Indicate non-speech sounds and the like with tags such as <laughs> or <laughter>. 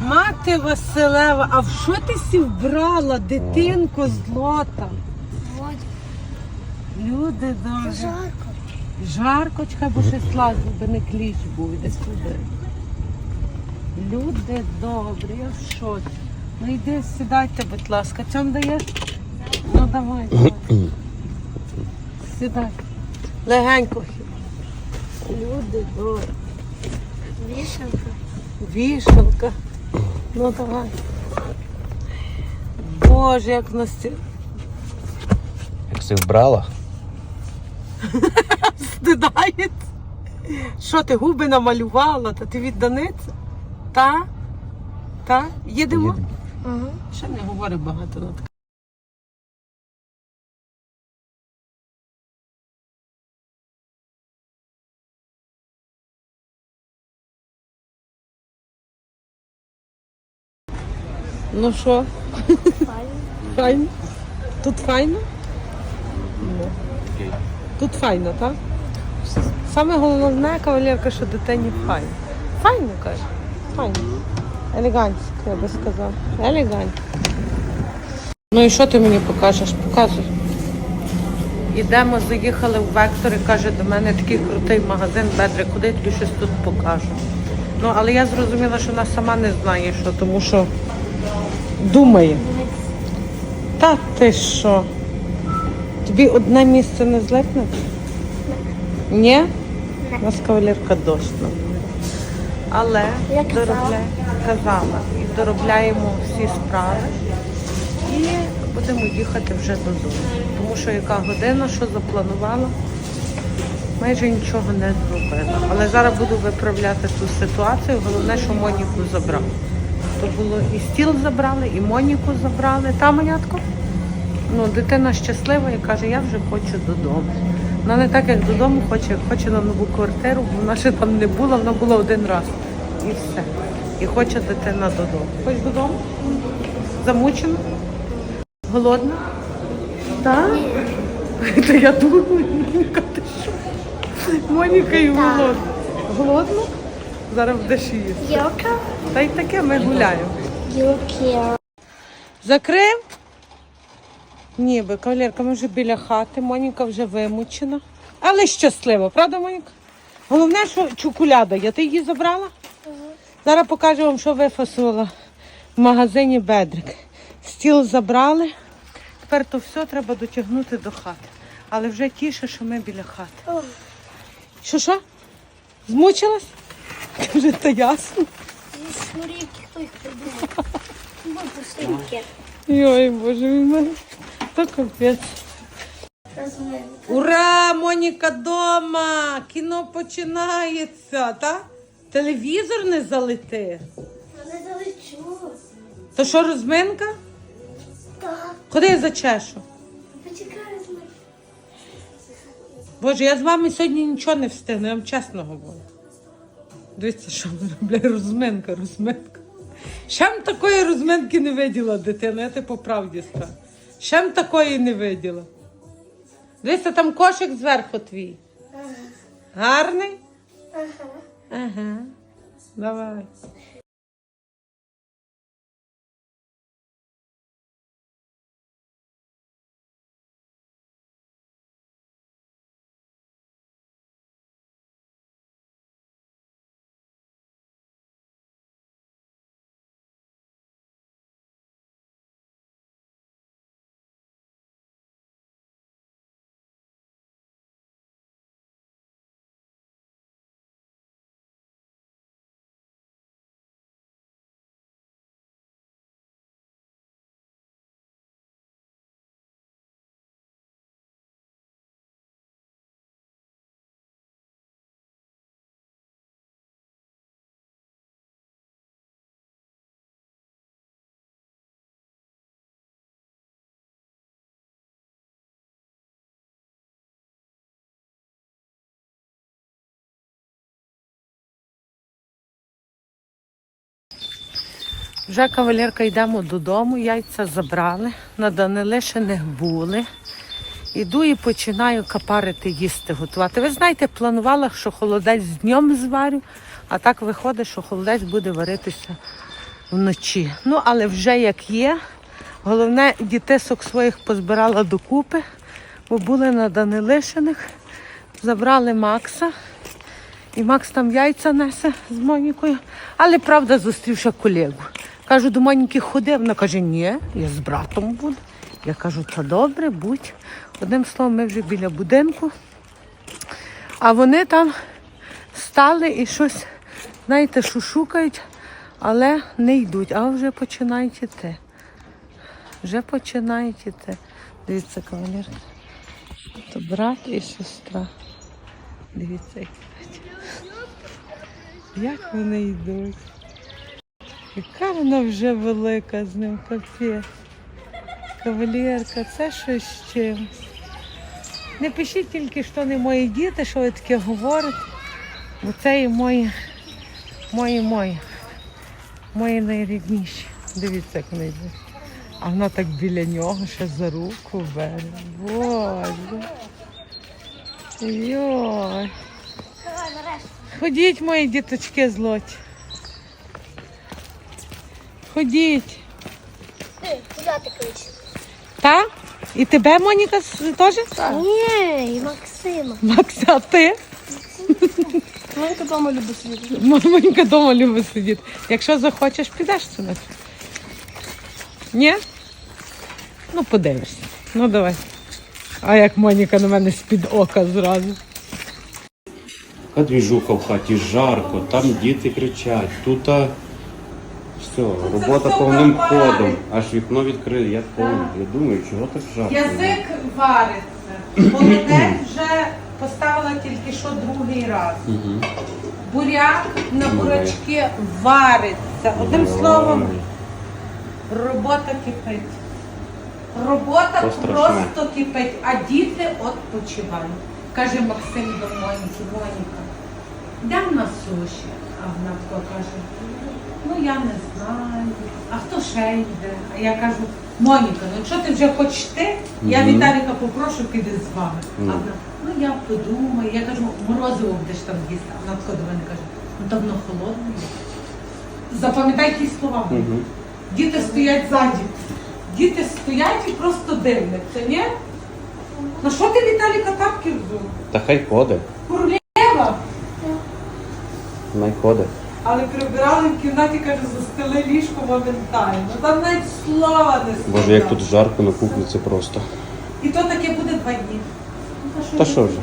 Мати Василева, а в що ти сі вбрала, дитинко злота? Люди добрі. жарко. Жарко, чекай, бо щось лазить, би не кліч був, іди сюди. Люди добрі, я в шоці. Ну йди, сідайте, будь ласка. Цьому даєш? Ну давай, давай. Сідай. Легенько. Люди добрі. Вишенка. Вішалка. Ну давай. Боже, як в нас ці- Як ти вбрала? <laughs> стидається. Що ти губи намалювала? Та ти від Та? Та? Їдемо? Їдемо. Ще не говори багато на таке. Ну що, Файно. файно? Тут файно? Ну. Тут файно, так? Саме головне, кавалерка, що дитині файно. Файно, каже. Файно. Елегантсько, я би сказав. Елегантсько. Ну і що ти мені покажеш? Показуй. Ідемо, заїхали в Вектор і каже, до мене такий крутий магазин, Бедре, куди я тобі щось тут покажу. Ну, але я зрозуміла, що вона сама не знає, що, тому що думає. Та ти що? Тобі одне місце не злипне? Ні? У нас кавалерка досна. Але доробляє, казала. І доробляємо всі справи. І будемо їхати вже додому. Тому що яка година, що запланувала, майже нічого не зробила. Але зараз буду виправляти ту ситуацію. Головне, що Моніку забрав. То було і стіл забрали, і Моніку забрали. Та Монятко? Ну, дитина щаслива і каже, я вже хочу додому. Вона не так, як додому, хоче, хоче на нову квартиру, бо вона ще там не була, вона була один раз. І все. І хоче дитина додому. Хочеш додому? Замучена? Голодна? Так? Та я думаю, Моніка, ти що? Моніка і голодна. Голодна? Зараз будеш їсти. Йока. Та й таке ми гуляємо. Йоки. Закрив? Ніби, кавалерка, ми вже біля хати. Моніка вже вимучена. Але щаслива, правда, Моніка? Головне, що чоколяда є. Ти її забрала? Зараз покажу вам, що вифасувала в магазині Бедрик. Стіл забрали. Тепер то все треба дотягнути до хати. Але вже тіше, що ми біля хати. Що що? Змучилась? <laughs> Каже, та ясно. Смотри, хто їх придумав. Вот пустинки. Йой, боже мій мене. То капець. Ура! Моніка дома! Кіно починається, та? Телевізор не залети. Не залечу. То що, розминка? Так. Куди я зачешу? Почекай, розумію. Боже, я з вами сьогодні нічого не встигну, я вам чесно говорю. Дивіться, що виробляє розминка, розминка. Ще м такої розминки не виділа дитина, я ти по правді ста. Ще м такої не виділа. Дивіться, там кошик зверху твій. Гарний? Ага. Ага. Давай. Вже кавалерка йдемо додому, яйця забрали, на Данили не були. Іду і починаю капарити їсти, готувати. Ви знаєте, планувала, що холодець днем зварю, а так виходить, що холодець буде варитися вночі. Ну, але вже як є. Головне, дітисок своїх позбирала докупи, бо були на Данилишиних. Забрали Макса. І Макс там яйця несе з Монікою. Але правда зустрів ще колегу. Кажу, до Моніки ходи. Вона каже, ні, я з братом буду. Я кажу, та добре, будь. Одним словом, ми вже біля будинку. А вони там стали і щось, знаєте, шушукають, але не йдуть, а вже починають іти. Вже починають іти. Дивіться, кавалер. То брат і сестра. Дивіться. Як вони йдуть. Яка вона вже велика з ним капець. Кавалерка, це щось з чимось. Не пишіть тільки, що не мої діти, що ви таке говорите. Бо це і мої, мої, мої, мої найрідніші. Дивіться, як вони йдуть. А вона так біля нього ще за руку бере. Боже. Йой. Ходіть, мої діточки злоті. Ходіть. Ти, куди ти кличеш? Та? І тебе, Моніка, теж? Ні, і Максима. Макс, а ти? Монька вдома любить сидіти. Моніка вдома любить сидіти. Якщо захочеш, підеш сюди. Ні? Ну, подивишся. Ну, давай. А як Моніка на мене з-під ока зразу. Така двіжуха в хаті, жарко, там діти кричать, тут а, все, робота повним ходом. Аж вікно відкрили, я повний. Я думаю, чого так жарко. Язик вариться. Холодець вже поставила тільки що другий раз. Угу. Буряк на бурячки вариться. Одним словом, робота кипить. Робота То страшне. просто кипить, а діти відпочивають. Каже Максим до Моніки, Моніка, йдемо на суші. А вона каже, ну я не знаю, а хто ще йде? А я кажу, Моніка, ну якщо ти вже хочеш ти, я Мгм. Віталіка попрошу, піди з вами. А Ну. вона, ну я подумаю, я кажу, морозиво будеш там їсти. А вона тако до мене каже, ну давно холодно. є». Запам'ятай ті слова. Угу. Діти стоять ззаді. Діти стоять і просто дивляться, ні? На що ти Віталіка тапки взув? Та хай ходить, Королева. най ходить. Але прибирали в кімнаті, каже, застели ліжко моментально. Там навіть слова не сказали. Боже, як тут жарко на кухні, це просто. І то таке буде два дні. Ну, Та що вже?